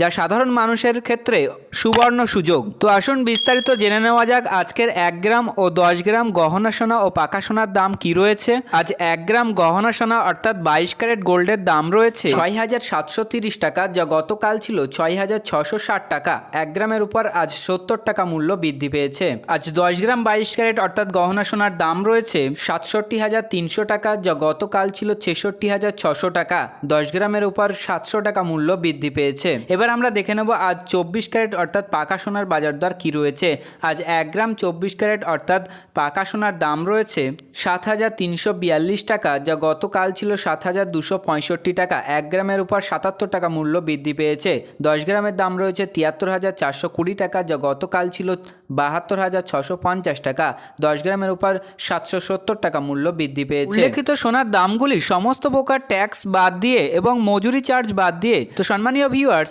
যা সাধারণ মানুষের ক্ষেত্রে সুবর্ণ সুযোগ। তো আসুন বিস্তারিত জেনে নেওয়া যাক আজকের এক গ্রাম ও দশ গ্রাম গহনা সোনা ও পাকা সোনার দাম কি রয়েছে। আজ এক গ্রাম গহনা সোনা অর্থাৎ বাইশ ক্যারেট গোল্ডের দাম রয়েছে ছয় হাজার সাতশো তিরিশ টাকা, যা গতকাল ছিল ছয় হাজার ছশো ষাট টাকা। এক গ্রামের উপর আজ সত্তর টাকা মূল্য বৃদ্ধি পেয়েছে। আজ দশ গ্রাম বাইশ ক্যারেট অর্থাৎ গহনা সোনার দাম রয়েছে সাতষট্টি হাজার তিনশো টাকা, যা গতকাল ছিল ছেষট্টি হাজার ছশো টাকা। দশ গ্রামের উপর সাতশো টাকা মূল্য বৃদ্ধি পেয়েছে। এবার আমরা দেখে নেব আজ চব্বিশ ক্যারেট অর্থাৎ পাকা সোনার বাজার দর কী রয়েছে। আজ এক গ্রাম চব্বিশ ক্যারেট অর্থাৎ পাকা সোনার দাম রয়েছে সাত হাজার তিনশো বিয়াল্লিশ টাকা, যা গতকাল ছিল সাত হাজার দুশো পঁয়ষট্টি টাকা। এক গ্রামের উপর সাতাত্তর টাকা মূল্য বৃদ্ধি পেয়েছে। দশ গ্রামের দাম রয়েছে তিয়াত্তর হাজার চারশো কুড়ি টাকা, যা গতকাল ছিল বাহাত্তর হাজার ছশো পঞ্চাশ টাকা। দশ গ্রামের উপর সাতশো সত্তর টাকা মূল্য বৃদ্ধি পেয়েছে। উল্লেখিত সোনার দামগুলি সমস্ত প্রকার ট্যাক্স বাদ দিয়ে এবং মজুরি চার্জ বাদ দিয়ে। তো সম্মানীয় ভিউয়ার্স